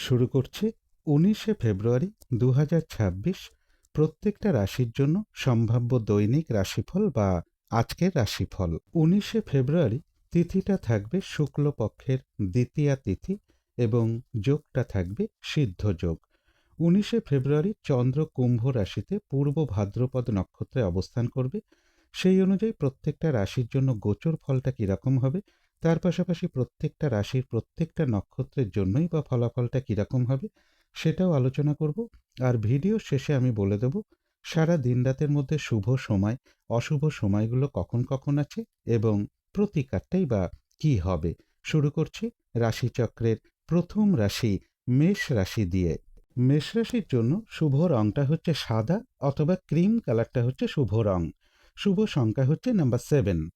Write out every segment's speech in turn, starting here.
শুরু করছি উনিশে ফেব্রুয়ারি দু হাজার ছাব্বিশ প্রত্যেকটা রাশির জন্য সম্ভাব্য দৈনিক রাশিফল বা আজকের রাশিফল। উনিশে ফেব্রুয়ারি তিথিটা থাকবে শুক্লপক্ষের দ্বিতীয়া তিথি এবং যোগটা থাকবে সিদ্ধ যোগ। উনিশে ফেব্রুয়ারি চন্দ্র কুম্ভ রাশিতে পূর্ব ভাদ্রপদ নক্ষত্রে অবস্থান করবে। সেই অনুযায়ী প্রত্যেকটা রাশির জন্য গোচর ফলটা কীরকম হবে? তার পাশাপাশি প্রত্যেকটা রাশির প্রত্যেকটা নক্ষত্রের জন্যই বা ফলাফলটা কীরকম হবে সেটাও আলোচনা করব। আর ভিডিও শেষে আমি বলে দেব, সারা দিন রাতের মধ্যে শুভ সময়, অশুভ সময়গুলো কখন কখন আছে এবং প্রতিকারটাই বা কি হবে? শুরু করছি রাশিচক্রের প্রথম রাশি, মেষ রাশি দিয়ে। মেষ রাশির জন্য শুভ রংটা হচ্ছে সাদা অথবা ক্রিম কালারটা হচ্ছে শুভ রং। শুভ সংখ্যা হচ্ছে নাম্বার সেভেন।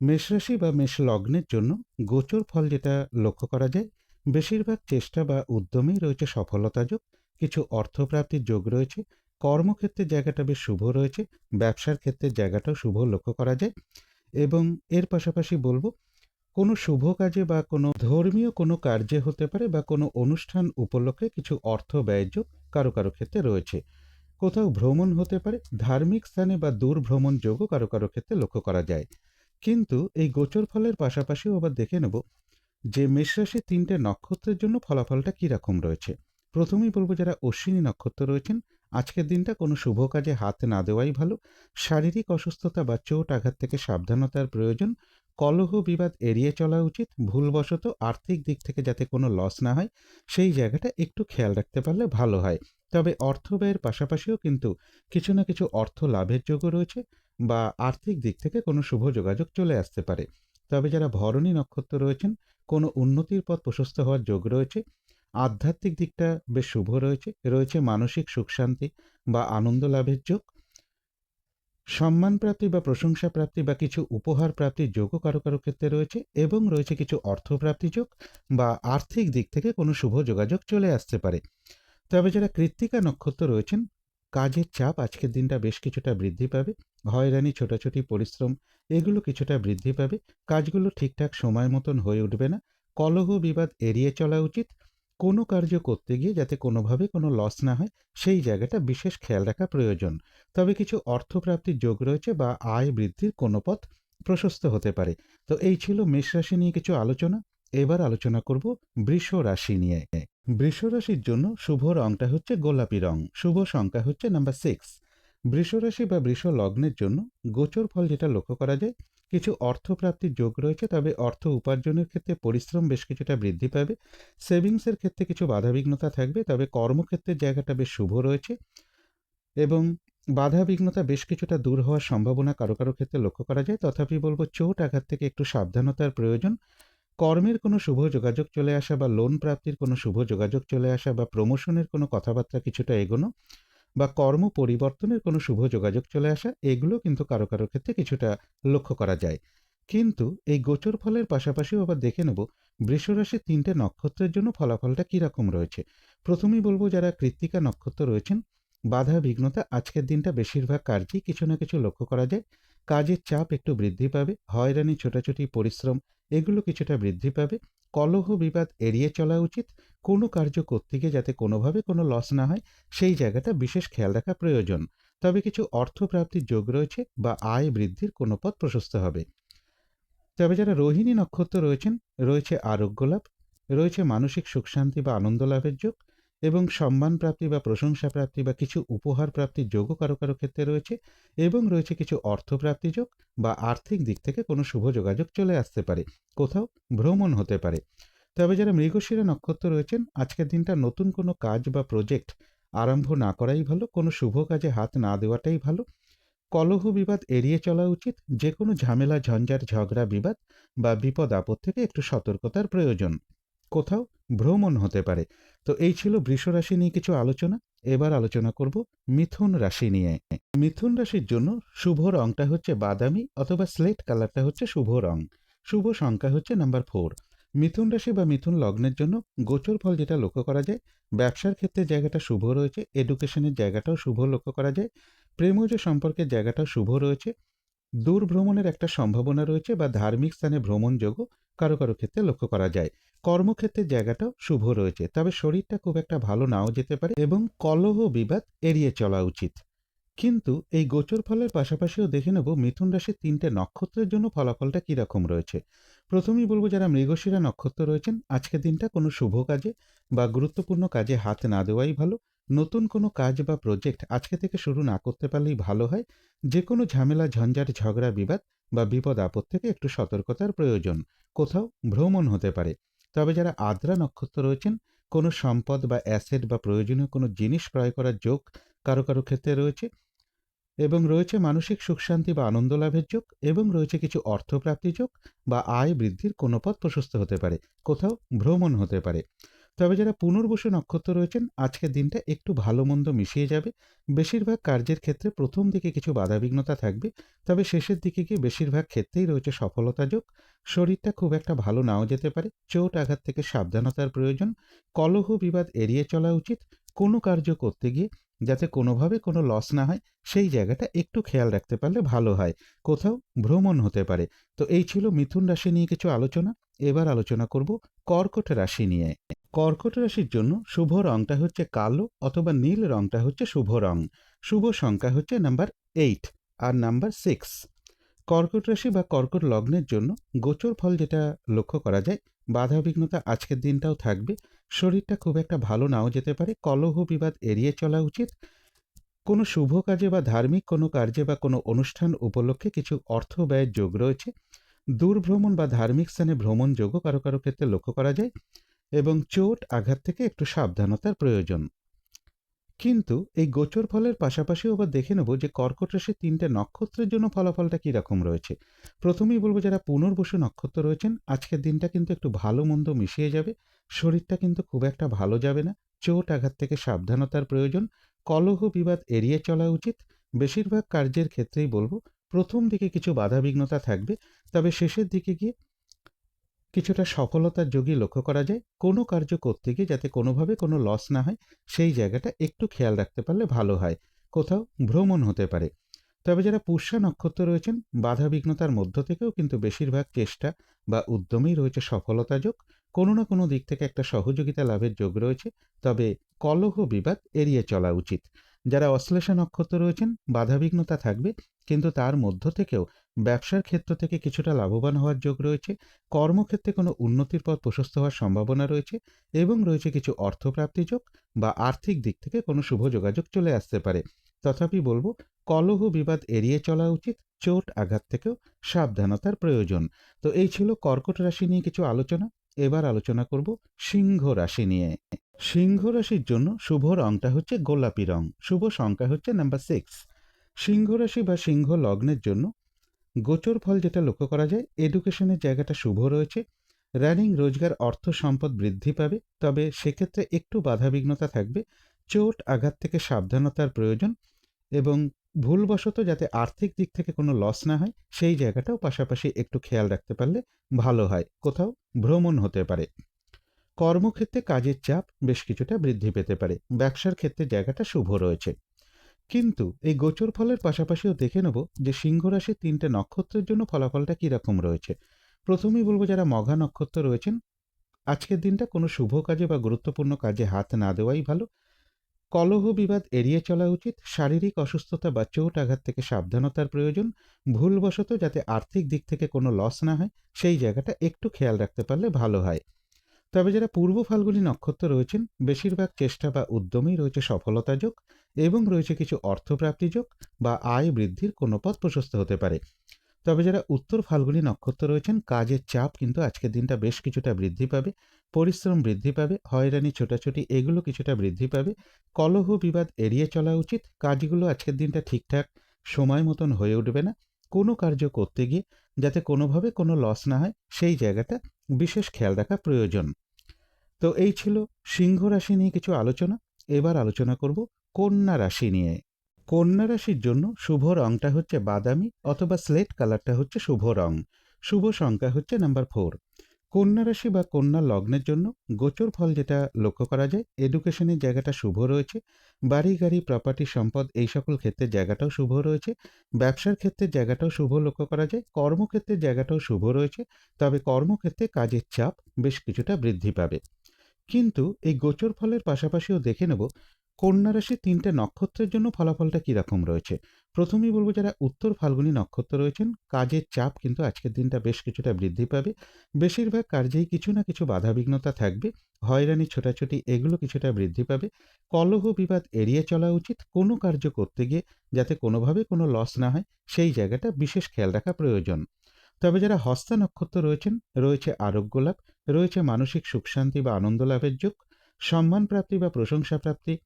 মেষরাশি বা মেষ লগ্নের জন্য গোচর ফল যেটা লক্ষ্য করা যায়, বেশিরভাগ চেষ্টা বা উদ্যমেই রয়েছে সফলতা যোগ, কিছু অর্থপ্রাপ্তির যোগ রয়েছে কর্মক্ষেত্রে জায়গাটা বেশ শুভ রয়েছে, ব্যবসার ক্ষেত্রে জায়গাটাও শুভ লক্ষ্য করা যায় এবং এর পাশাপাশি বলব, কোনো শুভ কাজে বা কোনো ধর্মীয় কোনো কার্যে হতে পারে বা কোনো অনুষ্ঠান উপলক্ষে কিছু অর্থ ব্যয় যোগ কারও কারও ক্ষেত্রে রয়েছে। কোথাও ভ্রমণ হতে পারে, ধার্মিক স্থানে বা দূর ভ্রমণ যোগও কারও কারও ক্ষেত্রে লক্ষ্য করা যায়। কিন্তু এই গোচর ফলের পাশাপাশিও আবার দেখে নেব যে মেষরাশির তিনটে নক্ষত্রের জন্য ফলাফলটা কীরকম রয়েছে। প্রথমেই বলব যারা অশ্বিনী নক্ষত্র রয়েছেন, আজকের দিনটা কোনো শুভ কাজে হাত না দেওয়াই ভালো। শারীরিক অসুস্থতা বা চোট আঘাত থেকে সাবধানতার প্রয়োজন। কলহ বিবাদ এড়িয়ে চলা উচিত। ভুলবশত আর্থিক দিক থেকে যাতে কোনো লস না হয়, সেই জায়গাটা একটু খেয়াল রাখতে পারলে ভালো হয়। তবে অর্থ ব্যয়ের পাশাপাশিও কিন্তু কিছু না কিছু অর্থ লাভের যোগও রয়েছে। বা আর্থিক দিক থেকে কোনো শুভ যোগাযোগ চলে আসতে পারে। তবে যারা ভরণী নক্ষত্র রয়েছেন, কোনো উন্নতির পথ প্রশস্ত হওয়ার যোগ রয়েছে। আধ্যাত্মিক দিকটা বেশ শুভ রয়েছে রয়েছে মানসিক সুখ শান্তি বা আনন্দ লাভের যোগ। সম্মান প্রাপ্তি বা প্রশংসা প্রাপ্তি বা কিছু উপহার প্রাপ্তির যোগও কারও কারও ক্ষেত্রে রয়েছে এবং রয়েছে কিছু অর্থপ্রাপ্তি যোগ বা আর্থিক দিক থেকে কোনো শুভ যোগাযোগ চলে আসতে পারে। তবে যারা কৃত্তিকা নক্ষত্র রয়েছেন, কাজের চাপ আজকের দিনটা বেশ কিছুটা বৃদ্ধি পাবে। হয়রানি, ছোটাছুটি, পরিশ্রম, এগুলো কিছুটা বৃদ্ধি পাবে। কাজগুলো ঠিকঠাক সময় মতন হয়ে উঠবে না। কলহ, বিবাদ এড়িয়ে চলা উচিত। কোনো কার্য করতে গিয়ে যাতে কোনোভাবে কোনো লস না হয়, সেই জায়গাটা বিশেষ খেয়াল রাখা প্রয়োজন। তবে কিছু অর্থপ্রাপ্তির যোগ রয়েছে বা আয় বৃদ্ধির কোনো পথ প্রশস্ত হতে পারে। তো এই ছিল মেষ রাশি নিয়ে কিছু আলোচনা। এবার আলোচনা করব বৃষ রাশি নিয়ে। বৃষ রাশির জন্য শুভ রংটা হচ্ছে গোলাপি রং। শুভ সংখ্যা হচ্ছে নাম্বার সিক্স বৃষ রাশি বা বৃষ লগ্নের জন্য গোচর ফল যেটা লক্ষ্য করা যায়, কিছু অর্থপ্রাপ্তির যোগ রয়েছে, তবে অর্থ উপার্জনের ক্ষেত্রে পরিশ্রম বেশ কিছুটা বৃদ্ধি পাবে। সেভিংসের ক্ষেত্রে কিছু বাধাবিঘ্নতা থাকবে, তবে কর্মক্ষেত্রের জায়গাটা বেশ শুভ রয়েছে এবং বাধাবিঘ্নতা বেশ কিছুটা দূর হওয়ার সম্ভাবনা কারও কারও ক্ষেত্রে লক্ষ্য করা যায়। তথাপি বলব চোট আঘাত থেকে একটু সাবধানতার প্রয়োজন। কর্মের কোনো শুভ যোগাযোগ চলে আসা বা লোন প্রাপ্তির কোনো শুভ যোগাযোগ চলে আসা বা প্রমোশনের কোনো কথাবার্তা কিছুটা এগোনো বা কর্ম পরিবর্তনের কোনো শুভ যোগাযোগ চলে আসা, এগুলো কিন্তু কারও কারও ক্ষেত্রে কিছুটা লক্ষ্য করা যায়। কিন্তু এই গোচর ফলের পাশাপাশিও আবার দেখে নেব, বৃষরাশির তিনটে নক্ষত্রের জন্য ফলাফলটা কীরকম রয়েছে। প্রথমেই বলব যারা কৃত্তিকা নক্ষত্র রয়েছেন, বাধা বিঘ্নতা আজকের দিনটা বেশিরভাগ কার্যেই কিছু না কিছু লক্ষ্য করা যায়। কাজের চাপ একটু বৃদ্ধি পাবে, হয়রানি, ছোটাছুটি, পরিশ্রম, এগুলো কিছুটা বৃদ্ধি পাবে। কলহ বিবাদ এড়িয়ে চলা উচিত, কোনো কার্য করতে গিয়ে যাতে কোনোভাবে কোনো লস না হয়, সেই জায়গাটা বিশেষ খেয়াল রাখা প্রয়োজন। তবে কিছু অর্থপ্রাপ্তির যোগ রয়েছে বা আয় বৃদ্ধির কোনো পথ প্রশস্ত হবে। তবে যারা রোহিণী নক্ষত্র রয়েছেন, রয়েছে আরোগ্য লাভ, রয়েছে মানসিক সুখ শান্তি বা আনন্দ লাভের যোগ এবং সম্মান প্রাপ্তি বা প্রশংসা প্রাপ্তি বা কিছু উপহার প্রাপ্তির যোগও কারও কারও ক্ষেত্রে রয়েছে এবং রয়েছে কিছু অর্থপ্রাপ্তি যোগ বা আর্থিক দিক থেকে কোনো শুভ যোগাযোগ চলে আসতে পারে, কোথাও ভ্রমণ হতে পারে। তবে যারা মৃগশিরা নক্ষত্র রয়েছেন, আজকের দিনটা নতুন কোনো কাজ বা প্রজেক্ট আরম্ভ না করাই ভালো, কোনো শুভ কাজে হাত না দেওয়াটাই ভালো। কলহ বিবাদ এড়িয়ে চলা উচিত যে কোনো ঝামেলা, ঝঞ্ঝাট, ঝগড়া বিবাদ বা বিপদ আপদ থেকে একটু সতর্কতার প্রয়োজন। কোথাও ভ্রমণ হতে পারে। তো এই ছিল বৃষ রাশি নিয়ে কিছু আলোচনা। এবার আলোচনা করব মিথুন রাশি নিয়ে। মিথুন রাশির জন্য শুভ রংটা হচ্ছে বাদামি অথবা স্লেট কালারটা হচ্ছে শুভ রং। শুভ সংখ্যা হচ্ছে নাম্বার ফোর। মিথুন রাশি বা মিথুন লগ্নের জন্য গোচর ফল যেটা লক্ষ্য করা যায়, ব্যবসার ক্ষেত্রে জায়গাটা শুভ রয়েছে এডুকেশনের জায়গাটাও শুভ লক্ষ্য করা যায়, প্রেমজ সম্পর্কের জায়গাটাও শুভ রয়েছে দূর ভ্রমণের একটা সম্ভাবনা রয়েছে বা ধার্মিক স্থানে ভ্রমণযোগ্য কারও কারও ক্ষেত্রে লক্ষ্য করা যায়। কর্মক্ষেত্রের জায়গাটাও শুভ রয়েছে। তবে শরীরটা খুব একটা ভালো নাও যেতে পারে এবং কলহ বিবাদ এড়িয়ে চলা উচিত। কিন্তু এই গোচর ফলের পাশাপাশিও দেখে নেব মিথুন রাশির তিনটে নক্ষত্রের জন্য ফলাফলটা কীরকম রয়েছে। প্রথমেই বলব যারা মৃগশিরা নক্ষত্র রয়েছেন, আজকের দিনটা কোনো শুভ কাজে বা গুরুত্বপূর্ণ কাজে হাত না দেওয়াই ভালো। নতুন কোনো কাজ বা প্রজেক্ট আজকে থেকে শুরু না করতে পারলেই ভালো হয়। যে কোনো ঝামেলা, ঝঞ্ঝাট, ঝগড়া, বিবাদ বা বিপদ আপদ থেকে একটু সতর্কতার প্রয়োজন। কোথাও ভ্রমণ হতে পারে। তবে যারা আদ্রা নক্ষত্র রয়েছেন, কোনো সম্পদ বা অ্যাসেট বা প্রয়োজনীয় কোনো জিনিস ক্রয় করার যোগ কারও কারও ক্ষেত্রে রয়েছে এবং রয়েছে মানসিক সুখ শান্তি বা আনন্দ লাভের যোগ এবং রয়েছে কিছু অর্থপ্রাপ্তি যোগ বা আয় বৃদ্ধির কোনো পথ প্রশস্ত হতে পারে, কোথাও ভ্রমণ হতে পারে। তবে যারা পুনর্বসু নক্ষত্র রয়েছেন, আজকের দিনটা একটু ভালো মন্দ মিশিয়ে যাবে। বেশিরভাগ কার্যের ক্ষেত্রে প্রথম দিকে কিছু বাধাবিঘ্নতা থাকবে, তবে শেষের দিকে গিয়ে বেশিরভাগ ক্ষেত্রেই রয়েছে সফলতা যোগ। শরীরটা খুব একটা ভালো নাও যেতে পারে, চোট আঘাত থেকে সাবধানতার প্রয়োজন। কলহ বিবাদ এড়িয়ে চলা উচিত। কোনো কার্য করতে গিয়ে যাতে কোনোভাবে কোনো লস না হয়, সেই জায়গাটা একটু খেয়াল রাখতে পারলে ভালো হয়। কোথাও ভ্রমণ হতে পারে। তো এই ছিল মিথুন রাশি নিয়ে কিছু আলোচনা। এবার আলোচনা করব কর্কট রাশি নিয়ে। কর্কট রাশির জন্য শুভ রংটা হচ্ছে কালো অথবা নীল রংটা হচ্ছে শুভ রং। শুভ সংখ্যা হচ্ছে নাম্বার এইট আর নাম্বার সিক্স। কর্কট রাশি বা কর্কট লগ্নের জন্য গোচর ফল যেটা লক্ষ্য করা যায়, বাধা বিঘ্নতা আজকের দিনটাও থাকবে। শরীরটা খুব একটা ভালো নাও যেতে পারে, কলহ বিবাদ এড়িয়ে চলা উচিত। কোনো শুভ কাজে বা ধার্মিক কোনো কার্যে বা কোনো অনুষ্ঠান উপলক্ষে কিছু অর্থ ব্যয়ের যোগ রয়েছে। দূর ভ্রমণ বা ধার্মিক স্থানে ভ্রমণ যোগও কারও কারও ক্ষেত্রে লক্ষ্য করা যায়। এবং চোট আঘাত থেকে একটু সাবধানতার প্রয়োজন। কিন্তু এই গোচর ফলের পাশাপাশিও আবার দেখে নেব যে কর্কট রাশির তিনটে নক্ষত্রের জন্য ফলাফলটা কীরকম রয়েছে। প্রথমেই বলব যারা পুনর্বসু নক্ষত্র রয়েছেন, আজকের দিনটা কিন্তু একটু ভালো মন্দ মিশিয়ে যাবে। শরীরটা কিন্তু খুব একটা ভালো যাবে না। চোট আঘাত থেকে সাবধানতার প্রয়োজন। কলহ বিবাদ এড়িয়ে চলা উচিত। বেশিরভাগ কার্যের ক্ষেত্রেই বলব, প্রথম দিকে কিছু বাধাবিঘ্নতা থাকবে। তবে শেষের দিকে গিয়ে কিছুটা সফলতার যোগই লক্ষ্য করা যায়। কোনো কার্য করতে গিয়ে যাতে কোনোভাবে কোনো লস না হয়, সেই জায়গাটা একটু খেয়াল রাখতে পারলে ভালো হয়। কোথাও ভ্রমণ হতে পারে। তবে যারা পুষ্যা নক্ষত্র রয়েছেন বাধা বিঘ্নতার মধ্য থেকেও কিন্তু বেশিরভাগ চেষ্টা বা উদ্যমেই রয়েছে সফলতা যোগ। কোনো না কোনো দিক থেকে একটা সহযোগিতা লাভের যোগ রয়েছে। তবে কলহ বিবাদ এড়িয়ে চলা উচিত। যারা অশ্লেষা নক্ষত্র রয়েছেন, বাধাবিঘ্নতা থাকবে, কিন্তু তার মধ্য থেকেও ব্যবসার ক্ষেত্র থেকে কিছুটা লাভবান হওয়ার যোগ রয়েছে, কর্মক্ষেত্রে কোনো উন্নতির পথ প্রশস্ত হওয়ার সম্ভাবনা রয়েছে এবং রয়েছে কিছু অর্থপ্রাপ্তি যোগ বা আর্থিক দিক থেকে কোনো শুভ যোগাযোগ চলে আসতে পারে। তথাপি বলব, কলহ বিবাদ এড়িয়ে চলা উচিত, চোট আঘাত থেকেও সাবধানতার প্রয়োজন। তো এই ছিল কর্কট রাশি নিয়ে কিছু আলোচনা। এবার আলোচনা করব সিংহ রাশি নিয়ে। সিংহ রাশির জন্য শুভ রংটা হচ্ছে গোলাপি রং। শুভ সংখ্যা হচ্ছে নাম্বার সিক্স সিংহ রাশি বা সিংহ লগ্নের জন্য গোচর ফল যেটা লক্ষ্য করা যায় এডুকেশনের জায়গাটা শুভ রয়েছে। রানিং রোজগার, অর্থ সম্পদ বৃদ্ধি পাবে। তবে সেক্ষেত্রে একটু বাধাবিঘ্নতা থাকবে। চোট, আঘাত থেকে সাবধানতার প্রয়োজন এবং ভুলবশত যাতে আর্থিক দিক থেকে কোনো লস না হয়, সেই জায়গাটাও পাশাপাশি একটু খেয়াল রাখতে পারলে ভালো হয়। কোথাও ভ্রমণ হতে পারে। কর্মক্ষেত্রে কাজের চাপ বেশ কিছুটা বৃদ্ধি পেতে পারে। ব্যবসার ক্ষেত্রে জায়গাটা শুভ রয়েছে। কিন্তু এই গোচর ফলের পাশাপাশিও দেখে নেব যে সিংহ রাশির তিনটে নক্ষত্রের জন্য ফলাফলটা কীরকম রয়েছে। প্রথমেই বলব যারা মঘা নক্ষত্র রয়েছেন, আজকের দিনটা কোনো শুভ কাজে বা গুরুত্বপূর্ণ কাজে হাত না দেওয়াই ভালো। কলহ বিবাদ এড়িয়ে চলা উচিত। শারীরিক অসুস্থতা বা চোট আঘাত থেকে সাবধানতার প্রয়োজন। ভুলবশত যাতে আর্থিক দিক থেকে কোনো লস না হয়, সেই জায়গাটা একটু খেয়াল রাখতে পারলে ভালো হয়। তবে যারা পূর্ব ফাল্গুনী নক্ষত্র রয়েছেন, বেশিরভাগ চেষ্টা বা উদ্যমেই রয়েছে সফলতা যোগ এবং রয়েছে কিছু অর্থপ্রাপ্তি যোগ বা আয় বৃদ্ধির কোনো পথ প্রশস্ত হতে পারে। তবে যারা উত্তর ফাল্গুনী নক্ষত্র রয়েছেন, কাজের চাপ কিন্তু আজকের দিনটা বেশ কিছুটা বৃদ্ধি পাবে। পরিশ্রম বৃদ্ধি পাবে, হয়রানি, ছোটাছুটি এগুলো কিছুটা বৃদ্ধি পাবে। কলহ বিবাদ এড়িয়ে চলা উচিত। কাজগুলো আজকের দিনটা ঠিকঠাক সময় মতন হয়ে উঠবে না। কোনো কার্য করতে গিয়ে যাতে কোনোভাবে কোনো লস না হয়, সেই জায়গাটা বিশেষ খেয়াল রাখা প্রয়োজন। তো এই ছিল সিংহ রাশি নিয়ে কিছু আলোচনা। এবার আলোচনা করব কন্যা রাশি নিয়ে। কন্যা রাশির জন্য শুভ রংটা হচ্ছে বাদামি অথবা স্লেট কালারটা হচ্ছে শুভ রং? শুভ সংখ্যা হচ্ছে নাম্বার ফোর কন্যা রাশি বা কন্যা লগ্নের জন্য গোচর ফল যেটা লক্ষ্য করা যায় এডুকেশনের জায়গাটা শুভ রয়েছে, বাড়ি, গাড়ি প্রপার্টি সম্পদ এই সকল ক্ষেত্রে জায়গাটাও শুভ রয়েছে, ব্যবসার ক্ষেত্রে জায়গাটাও শুভ লক্ষ্য করা যায় কর্মক্ষেত্রে জায়গাটাও শুভ রয়েছে, তবে কর্মক্ষেত্রে কাজের চাপ বেশ কিছুটা বৃদ্ধি পাবে। কিন্তু এই গোচর ফলের পাশাপাশিও দেখে নেব কন্যা রাশির তিনটে নক্ষত্রের জন্য ফলাফলটা কীরকম রয়েছে? প্রথমেই বলব যারা উত্তর ফাল্গুনী নক্ষত্র রয়েছেন, কাজের চাপ কিন্তু আজকের দিনটা বেশ কিছুটা বৃদ্ধি পাবে। বেশিরভাগ কার্যেই কিছু না কিছু বাধাবিঘ্নতা থাকবে। হয়রানি, ছোটাছুটি এগুলো কিছুটা বৃদ্ধি পাবে। কলহ, বিবাদ এড়িয়ে চলা উচিত। কোনো কার্য করতে গিয়ে যাতে কোনোভাবে কোনো লস না হয়, সেই জায়গাটা বিশেষ খেয়াল রাখা প্রয়োজন। তবে যারা হস্তা নক্ষত্র রয়েছেন, রয়েছে আরোগ্য লাভ, রয়েছে মানসিক সুখ শান্তি বা আনন্দ লাভের যোগ, সম্মান প্রাপ্তি বা প্রশংসা প্রাপ্তি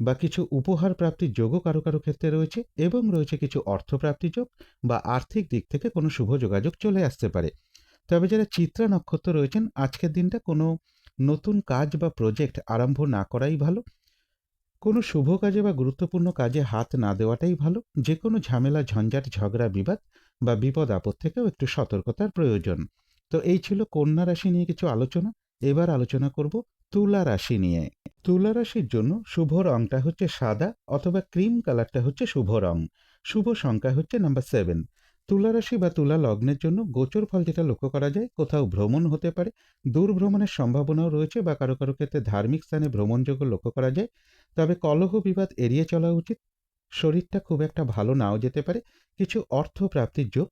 বা কিছু উপহার প্রাপ্তির যোগও কারও কারও ক্ষেত্রে রয়েছে এবং রয়েছে কিছু অর্থপ্রাপ্তি যোগ বা আর্থিক দিক থেকে কোনো শুভ যোগাযোগ চলে আসতে পারে। তবে যারা চিত্রা নক্ষত্র রয়েছেন, আজকের দিনটা কোনো নতুন কাজ বা প্রজেক্ট আরম্ভ না করাই ভালো। কোনো শুভ কাজে বা গুরুত্বপূর্ণ কাজে হাত না দেওয়াটাই ভালো। যে কোনো ঝামেলা, ঝঞ্ঝাট, ঝগড়া, বিবাদ বা বিপদ আপদ থেকেও একটু সতর্কতার প্রয়োজন। তো এই ছিল কন্যা রাশি নিয়ে কিছু আলোচনা। এবার আলোচনা করব তুলা রাশি নিয়ে। তুলা রাশির জন্য শুভ রংটা হচ্ছে সাদা অথবা ক্রিম কালারটা হচ্ছে শুভ রং। শুভ সংখ্যা হচ্ছে নাম্বার সেভেন। তুলা রাশি বা তুলা লগ্নের জন্য গোচর ফল যেটা লক্ষ্য করা যায়, কোথাও ভ্রমণ হতে পারে, দূর ভ্রমণের সম্ভাবনাও রয়েছে বা কারও কারও ক্ষেত্রে ধার্মিক স্থানে ভ্রমণযোগ্য লক্ষ্য করা যায়। তবে কলহ বিবাদ এড়িয়ে চলা উচিত। শরীরটা খুব একটা ভালো নাও যেতে পারে। কিছু অর্থ প্রাপ্তির যোগ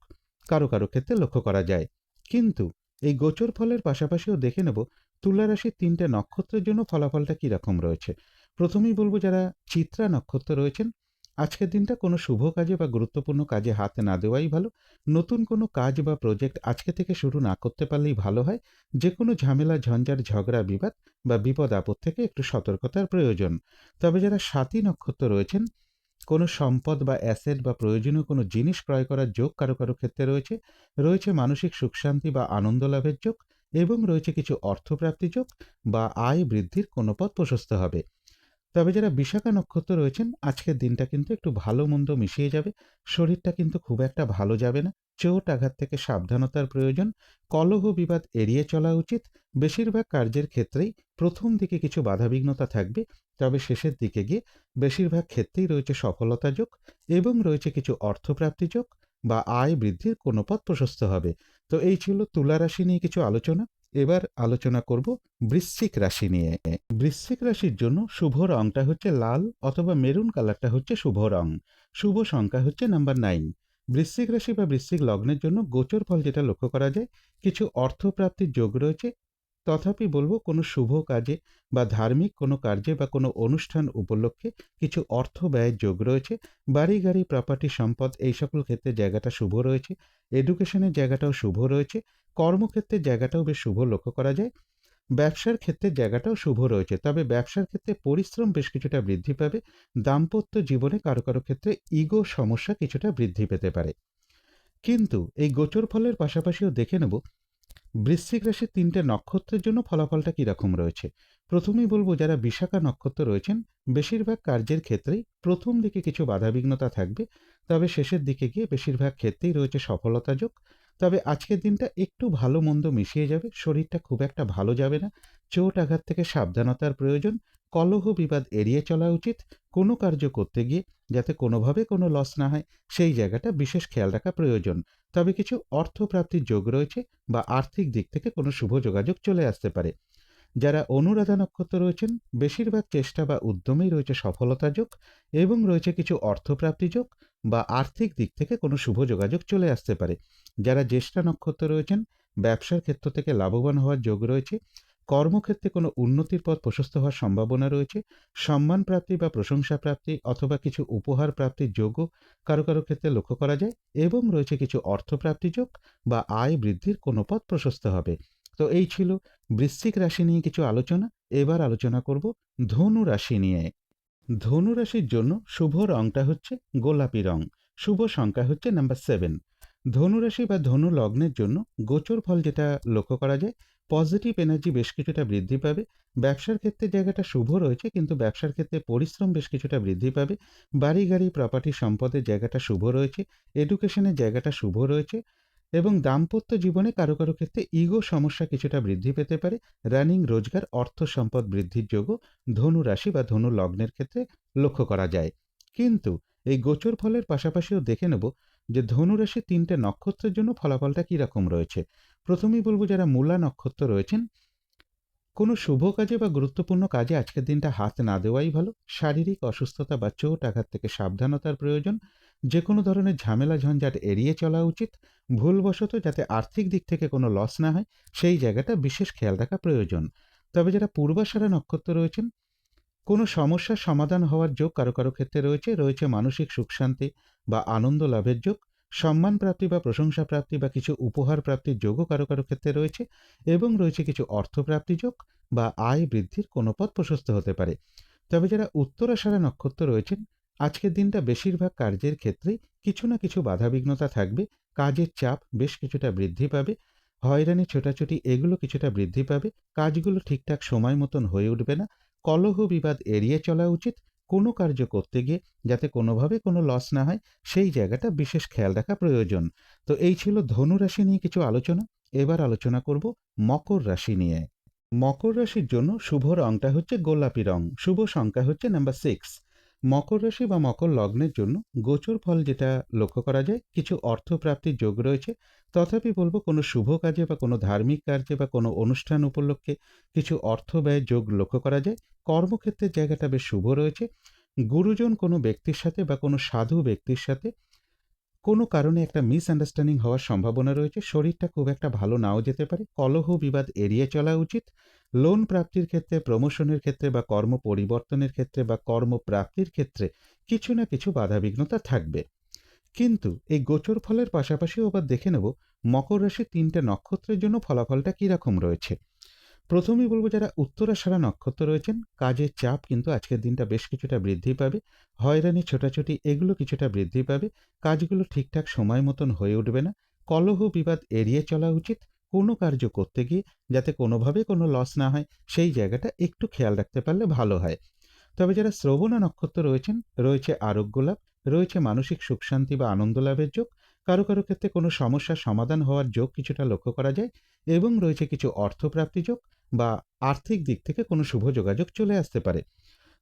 কারও কারও ক্ষেত্রে লক্ষ্য করা যায়। কিন্তু এই গোচর ফলের পাশাপাশিও দেখে নেব তুলা রাশির তিনটে নক্ষত্রের জন্য ফলাফলটা কীরকম রয়েছে? প্রথমেই বলব যারা চিত্রা নক্ষত্র রয়েছেন, আজকের দিনটা কোনো শুভ কাজে বা গুরুত্বপূর্ণ কাজে হাত না দেওয়াই ভালো। নতুন কোনো কাজ বা প্রজেক্ট আজকে থেকে শুরু না করতে পারলেই ভালো হয়। যে কোনো ঝামেলা, ঝঞ্ঝাট, ঝগড়া, বিবাদ বা বিপদ আপদ থেকে একটু সতর্কতার প্রয়োজন। তবে যারা সাতী নক্ষত্র রয়েছেন, কোনো সম্পদ বা অ্যাসেট বা প্রয়োজনীয় কোনো জিনিস ক্রয় করার যোগ কারও কারও ক্ষেত্রে রয়েছে। রয়েছে মানসিক সুখ, শান্তি বা আনন্দ লাভের যোগ। এবং রয়েছে কিছু অর্থপ্রাপ্তি যোগ বা আয় বৃদ্ধির কোনো পথ প্রশস্ত হবে। তবে যারা বিশাখা নক্ষত্র রয়েছেন, আজকের দিনটা কিন্তু একটু ভালো মন্দ মিশিয়ে যাবে। শরীরটা কিন্তু খুব একটা ভালো যাবে না। চোট আঘাত থেকে সাবধানতার প্রয়োজন। কলহ বিবাদ এড়িয়ে চলা উচিত। বেশিরভাগ কার্যের ক্ষেত্রেই প্রথম দিকে কিছু বাধাবিঘ্নতা থাকবে। তবে শেষের দিকে গিয়ে বেশিরভাগ ক্ষেত্রেই রয়েছে সফলতা যোগ এবং রয়েছে কিছু অর্থপ্রাপ্তি যোগ বা আয় বৃদ্ধির কোনো পথ প্রশস্ত হবে। তো এই ছিল তুলা রাশি নিয়ে কিছু আলোচনা। এবার আলোচনা করব বৃশ্চিক রাশি নিয়ে। বৃশ্চিক রাশির জন্য শুভ রংটা হচ্ছে লাল অথবা মেরুন কালারটা হচ্ছে শুভ রং। শুভ সংখ্যা হচ্ছে নাম্বার নাইন। বৃশ্চিক রাশি বা বৃশ্চিক লগ্নের জন্য গোচর ফল যেটা লক্ষ্য করা যায়, কিছু অর্থপ্রাপ্তির যোগ রয়েছে তথাপি বলব কোনো শুভ কাজে বা ধার্মিক কোনো কার্যে বা কোনো অনুষ্ঠান উপলক্ষে কিছু অর্থ ব্যয়ের যোগ রয়েছে, বাড়ি, গাড়ি প্রপার্টি সম্পদ এই সকল ক্ষেত্রে জায়গাটা শুভ রয়েছে এডুকেশনের জায়গাটাও শুভ রয়েছে কর্মক্ষেত্রের জায়গাটাও বেশ শুভ লক্ষ্য করা যায়, ব্যবসার ক্ষেত্রে জায়গাটাও শুভ রয়েছে, তবে ব্যবসার ক্ষেত্রে পরিশ্রম বেশ কিছুটা বৃদ্ধি পাবে, দাম্পত্য জীবনে কারও কারও ক্ষেত্রে ইগো সমস্যা কিছুটা বৃদ্ধি পেতে পারে। কিন্তু এই গোচর ফলের পাশাপাশিও দেখে নেব বৃশ্চিক রাশির তিনটে নক্ষত্রের জন্য ফলাফলটা কীরকম রয়েছে? প্রথমেই বলব, যারা বিশাখা নক্ষত্র রয়েছেন, বেশিরভাগ কার্যের ক্ষেত্রেই প্রথম দিকে কিছু বাধাবিঘ্নতা থাকবে। তবে শেষের দিকে গিয়ে বেশিরভাগ ক্ষেত্রেই রয়েছে সফলতা যোগ। তবে আজকের দিনটা একটু ভালো মন্দ মিশিয়ে যাবে, শরীরটা খুব একটা ভালো যাবে না। চোট আঘাত থেকে সাবধানতার প্রয়োজন, কলহ বিবাদ এড়িয়ে চলা উচিত কোনো কার্য করতে গিয়ে যাতে কোনোভাবে কোনো লস না হয়, সেই জায়গাটা বিশেষ খেয়াল রাখা প্রয়োজন। তবে কিছু অর্থপ্রাপ্তির যোগ রয়েছে বা আর্থিক দিক থেকে কোনো শুভ যোগাযোগ চলে আসতে পারে। যারা অনুরাধা নক্ষত্র রয়েছেন, বেশিরভাগ চেষ্টা বা উদ্যমেই রয়েছে সফলতা যোগ এবং রয়েছে কিছু অর্থপ্রাপ্তি যোগ বা আর্থিক দিক থেকে কোনো শুভ যোগাযোগ চলে আসতে পারে। যারা জ্যেষ্ঠা নক্ষত্র রয়েছেন, ব্যবসার ক্ষেত্র থেকে লাভবান হওয়ার যোগ রয়েছে কর্মক্ষেত্রে কোনো উন্নতির পথ প্রশস্ত হওয়ার সম্ভাবনা রয়েছে? সম্মান প্রাপ্তি বা প্রশংসা প্রাপ্তি অথবা কিছু উপহার প্রাপ্তির যোগও কারও কারও ক্ষেত্রে লক্ষ্য করা যায়? এবং রয়েছে কিছু অর্থপ্রাপ্তি যোগ বা আয় বৃদ্ধির কোনো পথ প্রশস্ত হবে? তো এই ছিল বৃশ্চিক রাশি নিয়ে কিছু আলোচনা। এবার আলোচনা করব ধনু রাশি নিয়ে। ধনু রাশির জন্য শুভ রংটা হচ্ছে গোলাপি রং। শুভ সংখ্যা হচ্ছে নাম্বার সেভেন ধনুরাশি বা ধনু লগ্নের জন্য গোচর ফল যেটা লক্ষ্য করা যায় পজিটিভ এনার্জি বেশ কিছুটা বৃদ্ধি পাবে। ব্যবসার ক্ষেত্রে জায়গাটা শুভ রয়েছে, কিন্তু ব্যবসার ক্ষেত্রে পরিশ্রম বেশ কিছুটা বৃদ্ধি পাবে। বাড়ি, গাড়ি প্রপার্টি সম্পদের জায়গাটা শুভ রয়েছে এডুকেশনের জায়গাটা শুভ রয়েছে এবং দাম্পত্য জীবনে কারও কারও ক্ষেত্রে ইগো সমস্যা কিছুটা বৃদ্ধি পেতে পারে। রানিং রোজগার, অর্থ সম্পদ বৃদ্ধির যোগও ধনু রাশি বা ধনু লগ্নের ক্ষেত্রে লক্ষ্য করা যায়। কিন্তু এই গোচর ফলের পাশাপাশিও দেখে নেব যে ধনু রাশি তিনটে নক্ষত্রের জন্য ফলাফলটা কী রকম রয়েছে। প্রথমেই বলব যারা মূলা নক্ষত্র রয়েছেন, কোনো শুভ কাজে বা গুরুত্বপূর্ণ কাজে আজকের দিনটা হাত না দেওয়াই ভালো। শারীরিক অসুস্থতা বা চোট আঘাত থেকে সাবধানতার প্রয়োজন। যে কোনো ধরনের ঝামেলা ঝঞ্ঝাট এড়িয়ে চলা উচিত। ভুলবশত যাতে আর্থিক দিক থেকে কোনো লস না হয়, সেই জায়গাটা বিশেষ খেয়াল রাখা প্রয়োজন। তবে যারা পূর্বাশারা নক্ষত্র রয়েছেন, কোনো সমস্যার সমাধান হওয়ার যোগ কারও কারও ক্ষেত্রে রয়েছে। রয়েছে মানসিক সুখ শান্তি বা আনন্দ লাভের যোগ। সম্মান প্রাপ্তি বা প্রশংসা প্রাপ্তি বা কিছু উপহার প্রাপ্তির যোগও কারও কারও ক্ষেত্রে রয়েছে এবং রয়েছে কিছু অর্থপ্রাপ্তি যোগ বা আয় বৃদ্ধির কোনো পথ প্রশস্ত হতে পারে। তবে যারা উত্তরাষাঢ়া নক্ষত্র রয়েছেন, আজকের দিনটা বেশিরভাগ কার্যের ক্ষেত্রেই কিছু না কিছু বাধাবিঘ্নতা থাকবে, কাজের চাপ বেশ কিছুটা বৃদ্ধি পাবে হয়রানি ছোটাছুটি এগুলো কিছুটা বৃদ্ধি পাবে, কাজগুলো ঠিকঠাক সময় মতন হয়ে উঠবে না, কলহ বিবাদ এড়িয়ে চলা উচিত কোনো কার্য করতে গিয়ে যাতে কোনোভাবে কোনো লস না হয়, সেই জায়গাটা বিশেষ খেয়াল রাখা প্রয়োজন। তো এই ছিল ধনু রাশি নিয়ে কিছু আলোচনা। এবার আলোচনা করব মকর রাশি নিয়ে। মকর রাশির জন্য শুভ রংটা হচ্ছে গোলাপি রং। শুভ সংখ্যা হচ্ছে নাম্বার সিক্স মকর রাশি বা মকর লগ্নের জন্য গোচর ফল যেটা লক্ষ্য করা যায়, কিছু অর্থপ্রাপ্তির যোগ রয়েছে। তথাপি বলব কোনো শুভ কাজে বা কোনো ধার্মিক কার্যে বা কোনো অনুষ্ঠান উপলক্ষে কিছু অর্থ ব্যয় যোগ লক্ষ্য করা যায়। কর্মক্ষেত্রের জায়গাটা বেশ শুভ রয়েছে। গুরুজন কোনো ব্যক্তির সাথে বা কোনো সাধু ব্যক্তির সাথে কোনো কারণে একটা মিসআন্ডারস্ট্যান্ডিং হওয়ার সম্ভাবনা রয়েছে, শরীরটা খুব একটা ভালো নাও যেতে পারে। কলহ বিবাদ এড়িয়ে চলা উচিত। লোন প্রাপ্তির ক্ষেত্রে প্রমোশনের ক্ষেত্রে বা কর্ম পরিবর্তনের ক্ষেত্রে বা কর্মপ্রাপ্তির ক্ষেত্রে কিছু না কিছু বাধাবিঘ্নতা থাকবে। কিন্তু এই গোচর ফলের পাশাপাশিও আবার দেখে নেব, মকর রাশির তিনটে নক্ষত্রের জন্য ফলাফলটা কীরকম রয়েছে। প্রথমেই বলব যারা উত্তরাষাঢ়া নক্ষত্র রয়েছেন, কাজের চাপ কিন্তু আজকের দিনটা বেশ কিছুটা বৃদ্ধি পাবে। হয়রানি, ছোটাছুটি এগুলো কিছুটা বৃদ্ধি পাবে। কাজগুলো ঠিকঠাক সময় মতন হয়ে উঠবে না। কলহ, বিবাদ এড়িয়ে চলা উচিত। কোনো কার্য করতে গিয়ে যাতে কোনোভাবে কোনো লস না হয়, সেই জায়গাটা একটু খেয়াল রাখতে পারলে ভালো হয়। তবে যারা শ্রবণা নক্ষত্র রয়েছেন, রয়েছে আরোগ্য লাভ, রয়েছে মানসিক সুখ শান্তি বা আনন্দ লাভের যোগ। কারও কারও ক্ষেত্রে কোনো সমস্যার সমাধান হওয়ার যোগ কিছুটা লক্ষ্য করা যায় এবং রয়েছে কিছু অর্থপ্রাপ্তি যোগ। বা আর্থিক দিক থেকে কোনো শুভ যোগাযোগ চলে আসতে পারে।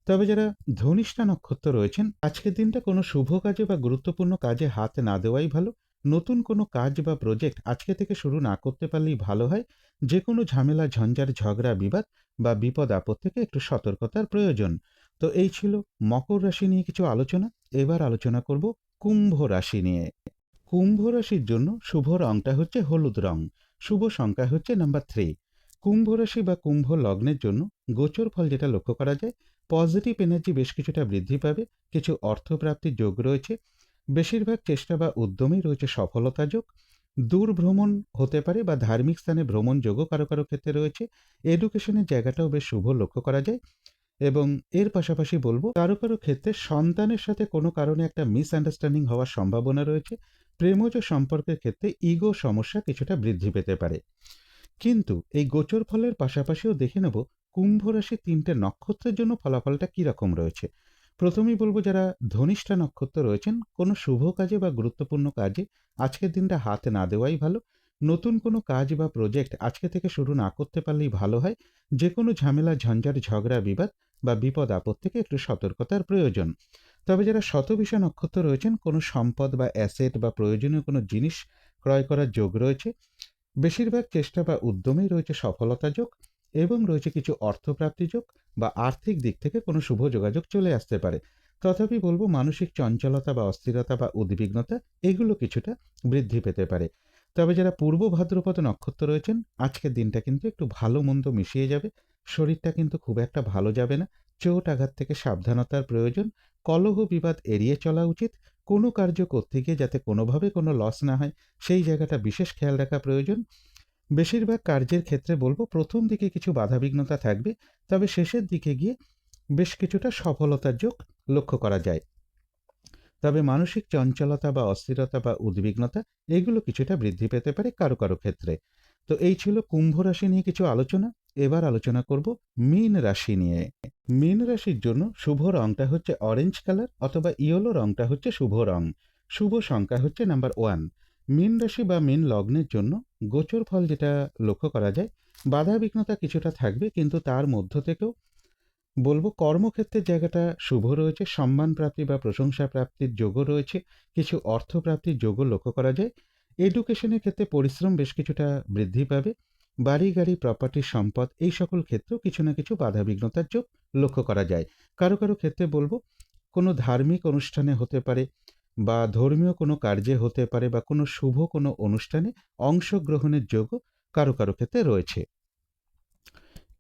তবে যারা ধনিষ্ঠা নক্ষত্র রয়েছেন, আজকের দিনটা কোনো শুভ কাজে বা গুরুত্বপূর্ণ কাজে হাত না দেওয়াই ভালো। নতুন কোনো কাজ বা প্রজেক্ট আজকে থেকে শুরু না করতে পারলেই ভালো হয়। যে কোনো ঝামেলা, ঝঞ্ঝার, ঝগড়া, বিবাদ বা বিপদ আপদ থেকে একটু সতর্কতার প্রয়োজন। তো এই ছিল মকর রাশি নিয়ে কিছু আলোচনা। এবার আলোচনা করব কুম্ভ রাশি নিয়ে। কুম্ভ রাশির জন্য শুভ রংটা হচ্ছে হলুদ রং। শুভ সংখ্যা হচ্ছে নাম্বার থ্রি কুম্ভ রাশি বা কুম্ভ লগ্নের জন্য গোচর ফল যেটা লক্ষ্য করা যায় পজিটিভ এনার্জি বেশ কিছুটা বৃদ্ধি পাবে, কিছু অর্থপ্রাপ্তির যোগ রয়েছে, বেশিরভাগ চেষ্টা বা উদ্যমেই রয়েছে সফলতা যোগ, দূর ভ্রমণ হতে পারে বা ধার্মিক স্থানে ভ্রমণ যোগও কারও কারও ক্ষেত্রে রয়েছে এডুকেশনের জায়গাটাও বেশ শুভ লক্ষ্য করা যায় এবং এর পাশাপাশি বলব কারও কারও ক্ষেত্রে সন্তানের সাথে কোনো কারণে একটা মিসআন্ডারস্ট্যান্ডিং হওয়ার সম্ভাবনা রয়েছে, প্রেমজ সম্পর্কের ক্ষেত্রে ইগো সমস্যা কিছুটা বৃদ্ধি পেতে পারে। কিন্তু এই গোচর ফলের পাশাপাশিও দেখে নেব কুম্ভ রাশি তিনটে নক্ষত্রের জন্য ফলাফলটা কীরকম রয়েছে। প্রথমেই বলব যারা ধনিষ্ঠা নক্ষত্র রয়েছেন, কোনো শুভ কাজে বা গুরুত্বপূর্ণ কাজে আজকের দিনটা হাতে না দেওয়াই ভালো। নতুন কোনো কাজ বা প্রজেক্ট আজকে থেকে শুরু না করতে পারলেই ভালো হয়। যে কোনো ঝামেলা, ঝঞ্ঝাট, ঝগড়া, বিবাদ বা বিপদ আপদ থেকে একটু সতর্কতার প্রয়োজন। তবে যারা শতবিষা নক্ষত্র রয়েছেন, কোনো সম্পদ বা অ্যাসেট বা প্রয়োজনীয় কোনো জিনিস ক্রয় করার যোগ রয়েছে। বেশিরভাগ চেষ্টা বা উদ্যমেই রয়েছে সফলতা যোগ এবং রয়েছে কিছু অর্থপ্রাপ্তি যোগ বা আর্থিক দিক থেকে কোনো শুভ যোগাযোগ চলে আসতে পারে। তথাপি বলব মানসিক চঞ্চলতা বা অস্থিরতা বা উদ্বিগ্নতা এগুলো কিছুটা বৃদ্ধি পেতে পারে। তবে যারা পূর্ব ভাদ্রপদ নক্ষত্র রয়েছেন, আজকের দিনটা কিন্তু একটু ভালো মন্দ মিশিয়ে যাবে। শরীরটা কিন্তু খুব একটা ভালো যাবে না। চোট আঘাত থেকে সাবধানতার প্রয়োজন। কলহ বিবাদ এড়িয়ে চলা উচিত। কোনো কার্য করতে গিয়ে যাতে কোনোভাবে কোনো লস না হয়, সেই জায়গাটা বিশেষ খেয়াল রাখা প্রয়োজন। বেশিরভাগ কার্যের ক্ষেত্রে বলব, প্রথম দিকে কিছু বাধাবিঘ্নতা থাকবে, তবে শেষের দিকে গিয়ে বেশ কিছুটা সফলতার যোগ লক্ষ্য করা যায়। তবে মানসিক চঞ্চলতা বা অস্থিরতা বা উদ্বিগ্নতা, এগুলো কিছুটা বৃদ্ধি পেতে পারে কারও কারও ক্ষেত্রে। তো এই ছিল কুম্ভ রাশি নিয়ে কিছু আলোচনা। এবার আলোচনা করব মীন রাশি নিয়ে। মীন রাশির জন্য শুভ রংটা হচ্ছে অরেঞ্জ কালার অথবা ইয়েলো রংটা হচ্ছে শুভ রং। শুভ সংখ্যা হচ্ছে নাম্বার ওয়ান মীন রাশি বা মীন লগ্নের জন্য গোচর ফল যেটা লক্ষ্য করা যায়, বাধা বিঘ্নতা কিছুটা থাকবে কিন্তু তার মধ্য থেকেও বলব কর্মক্ষেত্রের জায়গাটা শুভ রয়েছে, সম্মান প্রাপ্তি বা প্রশংসা প্রাপ্তির যোগও রয়েছে, কিছু অর্থ প্রাপ্তির যোগও লক্ষ্য করা যায়। এডুকেশনের ক্ষেত্রে পরিশ্রম বেশ কিছুটা বৃদ্ধি পাবে। বাড়ি, গাড়ি প্রপার্টি সম্পদ এই সকল ক্ষেত্রেও কিছু না কিছু বাধা বিঘ্নতার যোগ লক্ষ্য করা যায়। কারও কারও ক্ষেত্রে বলব, কোনো ধার্মিক অনুষ্ঠানে হতে পারে বা ধর্মীয় কোনো কার্যে হতে পারে বা কোনো শুভ কোনো অনুষ্ঠানে অংশগ্রহণের যোগও কারও কারও ক্ষেত্রে রয়েছে।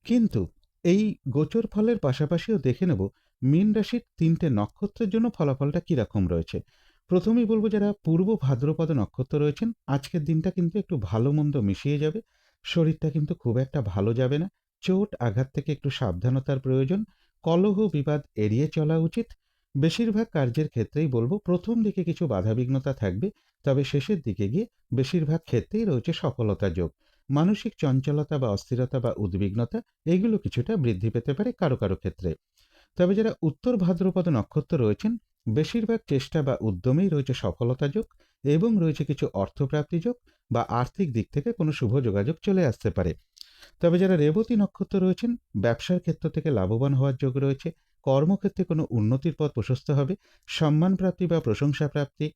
কিন্তু এই গোচর ফলের পাশাপাশিও দেখে নেব, মীন রাশির তিনটে নক্ষত্রের জন্য ফলাফলটা কীরকম রয়েছে। প্রথমেই বলব, যারা পূর্ব ভাদ্রপদ নক্ষত্র রয়েছেন, আজকের দিনটা কিন্তু একটু ভালো মন্দ মিশিয়ে যাবে। শরীরটা কিন্তু খুব একটা ভালো যাবে না। চোট আঘাত থেকে একটু সাবধানতার প্রয়োজন। কলহ বিবাদ এড়িয়ে চলা উচিত। বেশিরভাগ কার্যের ক্ষেত্রেই বলব, প্রথম দিকে কিছু বাধাবিঘ্নতা থাকবে, তবে শেষের দিকে গিয়ে বেশিরভাগ ক্ষেত্রেই রয়েছে সফলতা যোগ। মানসিক চঞ্চলতা বা অস্থিরতা বা উদ্বিগ্নতা, এগুলো কিছুটা বৃদ্ধি পেতে পারে কারও কারও ক্ষেত্রে। তবে যারা উত্তর ভাদ্রপদ নক্ষত্র রয়েছেন, বেশিরভাগ চেষ্টা বা উদ্যমেই রয়েছে সফলতা যোগ। এবং রয়েছে কিছু অর্থপ্রাপ্তি যোগ বা আর্থিক দিক থেকে কোনো শুভ যোগাযোগ চলে আসতে পারে। তবে যারা রেবতী নক্ষত্র রয়েছেন, ব্যবসার ক্ষেত্র থেকে লাভবান হওয়ার যোগ রয়েছে, কর্মক্ষেত্রে কোনো উন্নতির পথ প্রশস্ত হবে, সম্মান প্রাপ্তি বা প্রশংসা প্রাপ্তি,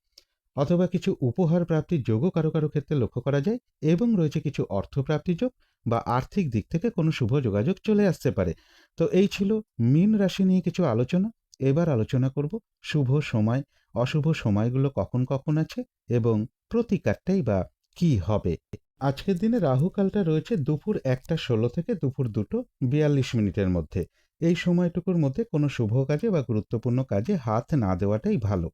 অথবা কিছু উপহার প্রাপ্তির যোগও কারও কারও ক্ষেত্রে লক্ষ্য করা যায় এবং রয়েছে কিছু অর্থপ্রাপ্তি যোগ বা আর্থিক দিক থেকে কোনো শুভ যোগাযোগ চলে আসতে পারে। তো এই ছিল মীন রাশি নিয়ে কিছু আলোচনা। এবার আলোচনা করব শুভ সময় অশুভ সময়গুলো কখন কখন আছে এবং প্রতিকারটাই বা কি হবে? আজকের দিনে রাহুকালটা রয়েছে দুপুর একটা ষোলো থেকে দুপুর দুটো বিয়াল্লিশ মিনিটের মধ্যে। এই সময়টুকুর মধ্যে কোনো শুভ কাজে বা গুরুত্বপূর্ণ কাজে হাত না দেওয়াটাই ভালো।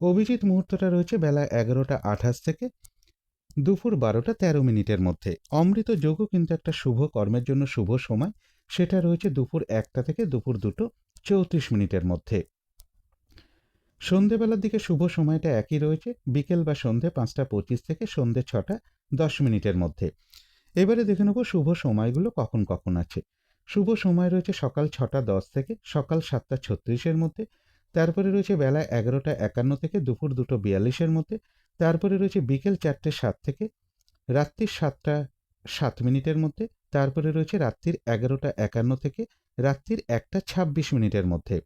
অভিজিৎ মুহূর্তটা রয়েছে বেলা এগারোটা আঠাশ থেকে দুপুর বারোটা তেরো মিনিটের মধ্যে। অমৃত যোগও কিন্তু একটা শুভ কর্মের জন্য শুভ সময়। সেটা রয়েছে দুপুর একটা থেকে দুপুর দুটো চৌত্রিশ মিনিটের মধ্যে। সন্ধেবেলার দিকে শুভ সময়টা একই রয়েছে, বিকেল বা সন্ধে পাঁচটা পঁচিশ থেকে সন্ধে ছটা দশ মিনিটের মধ্যে। এবারে দেখে নেব শুভ সময়গুলো কখন কখন আছে। শুভ সময় রয়েছে সকাল ছটা দশ থেকে সকাল সাতটা ছত্রিশের মধ্যে, তারপরে রয়েছে বেলা এগারোটা একান্ন থেকে দুপুর দুটো বিয়াল্লিশের মধ্যে, তারপরে রয়েছে বিকেল চারটে সাত থেকে রাত্রির সাতটা সাত মিনিটের মধ্যে, তারপরে রয়েছে রাত্রির এগারোটা একান্ন থেকে রাত্রির একটা ছাব্বিশ মিনিটের মধ্যে।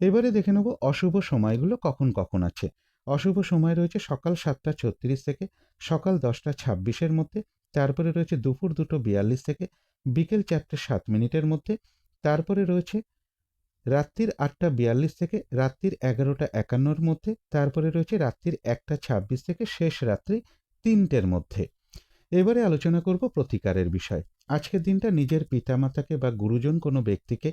এবারে দেখে নেব অশুভ সময়গুলো কখন কখন আছে। অশুভ সময় রয়েছে সকাল সাতটা ছত্রিশ থেকে, সকাল দশটা ছাব্বিশের মধ্যে, তারপরে রয়েছে দুপুর দুটো বিয়াল্লিশ থেকে, বিকেল চারটে সাত মিনিটের মধ্যে, তারপরে রয়েছে রাত্রির আটটা বিয়াল্লিশ থেকে, রাত্রির এগারোটা একান্নর মধ্যে, তারপরে রয়েছে রাত্রির একটা ছাব্বিশ থেকে শেষ রাত্রি তিনটের মধ্যে। এবারে আলোচনা করব প্রতিকারের বিষয়। আজকের দিনটা নিজের পিতামাতাকে বা গুরুজন কোনো ব্যক্তিকে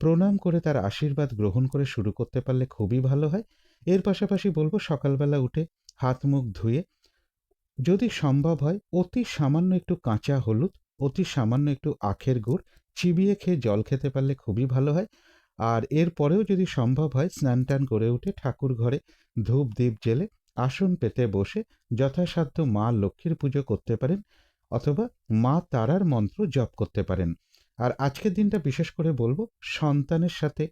প্রণাম করে তার আশীর্বাদ গ্রহণ করে শুরু করতে পারলে খুবই ভালো হয়। এর পাশাপাশি বলব, সকালবেলা উঠে হাত মুখ ধুয়ে যদি সম্ভব হয়, অতি সামান্য একটু কাঁচা হলুদ, অতি সামান্য একটু আখের গুড় চিবিয়ে খেয়ে জল খেতে পারলে খুবই ভালো হয়। আর এর পরেও যদি সম্ভব হয়, স্নান টান করে উঠে ঠাকুর ঘরে ধূপ দ্বীপ জেলে আসন পেতে বসে যথাসাধ্য মা লক্ষ্মীর পুজো করতে পারেন অথবা মা তারার মন্ত্র জপ করতে পারেন। আর আজকের দিনটা বিশেষ করে বলব সন্তানের সাথে,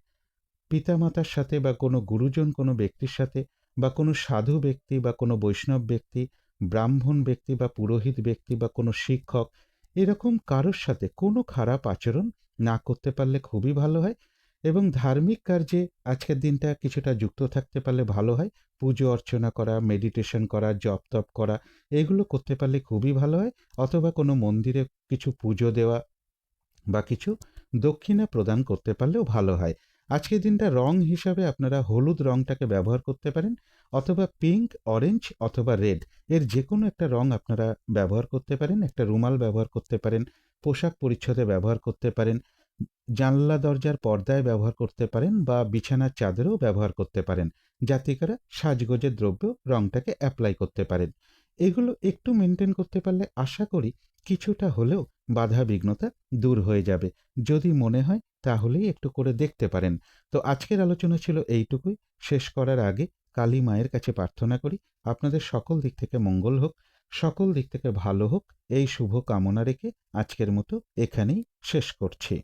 পিতামাতার সাথে বা কোনো গুরুজন, কোনো ব্যক্তির সাথে বা কোনো সাধু ব্যক্তি বা কোনো বৈষ্ণব ব্যক্তি, ব্রাহ্মণ ব্যক্তি বা পুরোহিত ব্যক্তি বা কোনো শিক্ষক, এরকম কারোর সাথে কোনো খারাপ আচরণ না করতে পারলে খুবই ভালো হয় এবং ধার্মিক কার্যে আজকের দিনটা কিছুটা যুক্ত থাকতে পারলে ভালো হয়। পুজো অর্চনা করা মেডিটেশন করা, জপ তপ করা, এগুলো করতে পারলে খুবই ভালো হয়। অথবা কোনো মন্দিরে কিছু পুজো দেওয়া বা কিছু দক্ষিণা প্রদান করতে পারলেও ভালো হয়। আজকের দিনটা রং হিসাবে আপনারা হলুদ রংটাকে ব্যবহার করতে পারেন অথবা পিঙ্ক অরেঞ্জ অথবা রেড এর যে কোনো একটা রং আপনারা ব্যবহার করতে পারেন, একটা রুমাল ব্যবহার করতে পারেন, পোশাক পরিচ্ছদে ব্যবহার করতে পারেন, জানলা দরজার পর্দায় ব্যবহার করতে পারেন বা বিছানার চাদরেও ব্যবহার করতে পারেন যাতে করে সাজগোজের দ্রব্য রংটাকে অ্যাপ্লাই করতে পারেন। এগুলো একটু মেনটেন করতে পারলে আশা করি কিছুটা হলেও বাধা বিঘ্নতা দূর হয়ে যাবে। যদি মনে হয়, তাহলেই একটু করে দেখতে পারেন। তো আজকের আলোচনা ছিল এইটুকুই। শেষ করার আগে কালী মায়ের কাছে প্রার্থনা করি, আপনাদের সকল দিক থেকে মঙ্গল হোক, সকল দিক থেকে ভালো হোক। এই শুভ কামনা রেখে আজকের মতো এখানেই শেষ করছি।